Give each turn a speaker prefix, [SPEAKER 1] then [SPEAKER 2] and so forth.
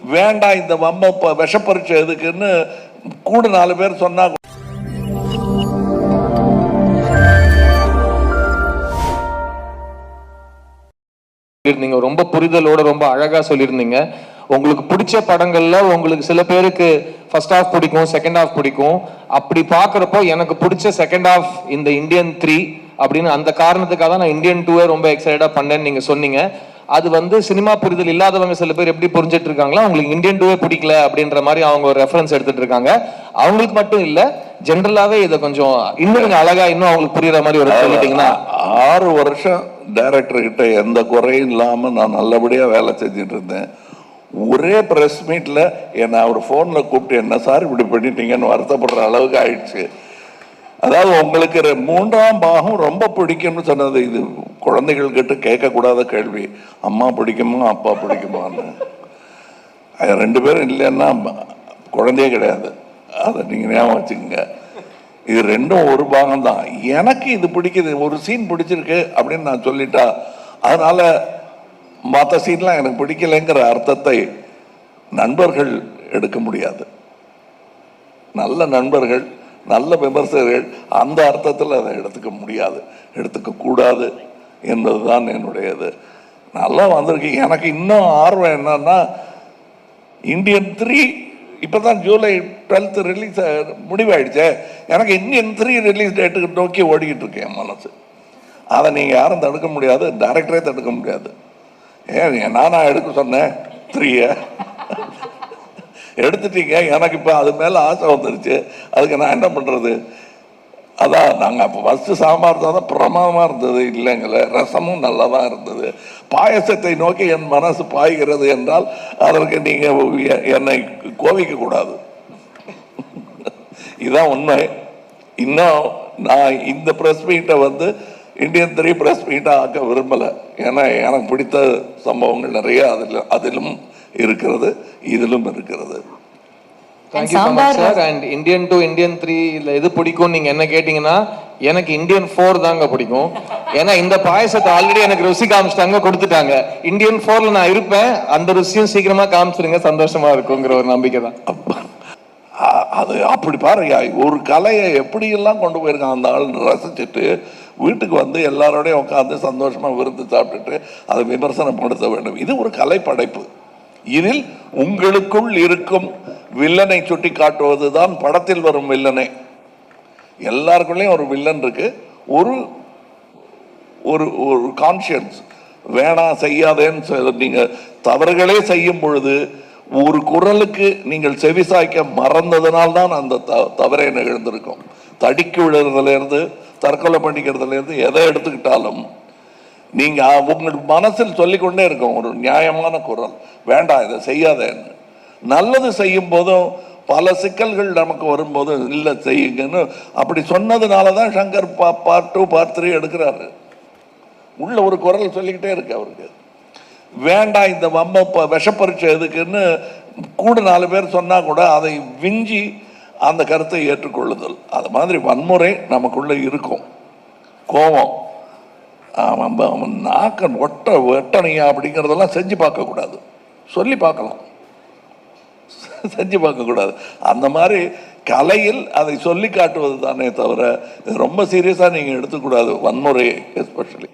[SPEAKER 1] வேண்டாம் இந்த வம்ப ப- விஷப்பரீட்சை எதுக்குன்னு கூட நாலு பேர் சொன்னா
[SPEAKER 2] சொல்லியிருந்தீங்க ரொம்ப புரிதலோட ரொம்ப அழகா சொல்லியிருந்தீங்க. உங்களுக்கு பிடிச்ச படங்கள்ல உங்களுக்கு சில பேருக்கு ஃபர்ஸ்ட் ஹாஃப் பிடிக்கும் செகண்ட் ஹாஃப் பிடிக்கும். அப்படி பாக்குறப்போ எனக்கு பிடிச்ச செகண்ட் ஹாஃப் இந்த இந்தியன் த்ரீ அப்படின்னு அந்த காரணத்துக்காக தான் நான் இந்தியன் டூவே ரொம்ப எக்ஸைட்டடா பண்ணேன்னு நீங்க சொன்னீங்க. அது வந்து சினிமா புரிதல் இல்லாதவங்க சில பேர் எப்படி புரிஞ்சிட்டு இருக்காங்களா அவங்களுக்கு இந்தியன் டூவே பிடிக்கல அப்படின்ற மாதிரி அவங்க ஒரு ரெஃபரன்ஸ் எடுத்துட்டு இருக்காங்க. அவங்களுக்கு மட்டும் இல்ல ஜென்ரலாவே இதை கொஞ்சம் இன்னும் கொஞ்சம் அழகா இன்னும் அவங்களுக்கு புரியுற மாதிரி ஒரு சொல்லிட்டீங்கன்னா
[SPEAKER 1] ஆறு வருஷம் டைரக்டர் கிட்ட எந்த குறையும் இல்லாம நான் நல்லபடியா வேலை செஞ்சுட்டு இருந்தேன். ஒரே பிரஸ் மீட்ல என்னை அவர் போன்ல கூப்பிட்டு என்ன சார் இப்படி பண்ணிட்டீங்கன்னு வருத்தப்படுற அளவுக்கு ஆயிடுச்சு. அதாவது உங்களுக்கு மூன்றாம் பாகம் ரொம்ப பிடிக்கும்னு சொன்னது இது குழந்தைகள் கிட்ட கேட்கக்கூடாத கேள்வி அம்மா பிடிக்குமா அப்பா பிடிக்குமான்னு? அது ரெண்டு பேரும் இல்லைன்னா குழந்தையே கிடையாது. அதை நீங்கள் ஞாபகம் வச்சுக்கோங்க. இது ரெண்டும் ஒரு பாகம் தான் எனக்கு இது பிடிக்குது ஒரு சீன் பிடிச்சிருக்கு அப்படின்னு நான் சொல்லிட்டா அதனால மற்ற சீன்லாம் எனக்கு பிடிக்கலைங்கிற அர்த்தத்தை நண்பர்கள் எடுக்க முடியாது. நல்ல நண்பர்கள் நல்ல விமர்சகர்கள் அந்த அர்த்தத்தில் அதை எடுத்துக்க முடியாது. எடுத்துக்க கூடாது. என்பதுதான் என்னுடையது. நல்லா வந்திருக்கு. எனக்கு இன்னும் ஆர்வம் என்னன்னா இந்தியன் த்ரீ இப்போ தான் ஜூலை டுவெல்த்து ரிலீஸ் முடிவாயிடுச்சே. எனக்கு இந்தியன் த்ரீ ரிலீஸ் டேட்டுக்கு நோக்கி ஓடிக்கிட்டு இருக்கேன் என் மனசு. அதை நீங்கள் யாரும் தடுக்க முடியாது டைரக்டரே தடுக்க முடியாது. ஏன் நானா எடுக்க சொன்னேன்? த்ரீயை எடுத்துட்டீங்க. எனக்கு இப்போ அது மேலே ஆசை வந்துருச்சு. அதுக்கு நான் என்ன பண்ணுறது அதான் நாங்கள் அப்போ ஃபஸ்ட்டு சாம்பார் தான் பிரமாதமாக இருந்தது. இல்லைங்கள ரசமும் நல்லா தான் இருந்தது. பாயசத்தை நோக்கி என் மனசு பாய்கிறது என்றால் அதற்கு நீங்கள் என்னை கோவிக்கக்கூடாது இதுதான் உண்மை. இன்னும் நான் இந்த ப்ரெஸ் மீட்டை வந்து இந்தியன் த்ரீ ப்ரெஸ் மீட்டாக ஆக்க விரும்பலை. ஏன்னா எனக்கு பிடித்த சம்பவங்கள் நிறைய அதில் அதிலும் இருக்கிறது இதிலும் இருக்கிறது.
[SPEAKER 2] Thank you so much sir and Indian two Indian three இல்ல எது பிடிக்கும் நீங்க என்ன கேட்டீங்கன்னா எனக்கு இந்தியன் ஃபோர் தாங்க பிடிக்கும். ஏன்னா இந்த பாயசத்தை ஆல்ரெடி எனக்கு ருசி காமிச்சிட்டாங்க கொடுத்துட்டாங்க. இந்தியன் ஃபோர்ல நான் இருப்பேன். அந்த ருசியும் சீக்கிரமா காமிச்சிருங்க. சந்தோஷமா இருக்குங்கிற ஒரு நம்பிக்கை தான்.
[SPEAKER 1] அது அப்படி பாருங்க. ஒரு கலையை எப்படியெல்லாம் கொண்டு போயிருக்கான் அந்த ஆள் ரசிச்சுட்டு வீட்டுக்கு வந்து எல்லாரோடையும் உட்காந்து சந்தோஷமா விருந்து சாப்பிட்டுட்டு அதை விமர்சனப்படுத்த வேண்டும். இது ஒரு கலை படைப்பு இதில் உங்களுக்குள் இருக்கும் வில்லனை சுட்டி காட்டுவது தான் படத்தில் வரும் வில்லனை. எல்லாருக்குள்ளேயும் ஒரு வில்லன் இருக்கு. ஒரு ஒரு ஒரு கான்ஷியன்ஸ் வேணாம் செய்யாதேன்னு சொல்ல- தவறுகளே செய்யும் பொழுது ஒரு குரலுக்கு நீங்கள் செவிசாய்க்க மறந்ததனால் தான் அந்த த- தவறே நிகழ்ந்திருக்கும். தடிக்கு விழுறதுலேருந்து தற்கொலை பண்ணிக்கிறதுலேருந்து எதை எடுத்துக்கிட்டாலும் நீங்கள் உங்கள் மனசில் சொல்லிக்கொண்டே இருக்கும் ஒரு நியாயமான குரல். வேண்டாம் இதை செய்யாதேன்னு நல்லது செய்யும் போதும் பல சிக்கல்கள் நமக்கு வரும்போது இல்லை செய்யுங்கன்னு. அப்படி சொன்னதுனால தான் சங்கர் பா பார்ட் டூ பார்ட் த்ரீ எடுக்கிறாரு. உள்ள ஒரு குரல் சொல்லிக்கிட்டே இருக்கு அவருக்கு. வேண்டாம் இந்த வம்ப ப- விஷப்பரீட்சை எதுக்குன்னு கூட நாலு பேர் சொன்னால் கூட அதை விஞ்சி அந்த கருத்தை ஏற்றுக்கொள்ளுதல். அது மாதிரி வன்முறை நமக்குள்ளே இருக்கும். கோபம். அவன் நாக்கன் அவன் நாக்க ஒட்ட வெட்டணையா அப்படிங்கிறதெல்லாம் செஞ்சு பார்க்கக்கூடாது. சொல்லி பார்க்கலாம். செஞ்சு பார்க்கக்கூடாது. அந்த மாதிரி கலையில் அதை சொல்லி காட்டுவது தானே தவிர ரொம்ப சீரியஸாக நீங்கள் எடுத்துக்கூடாது வன்முறையை எஸ்பெஷலி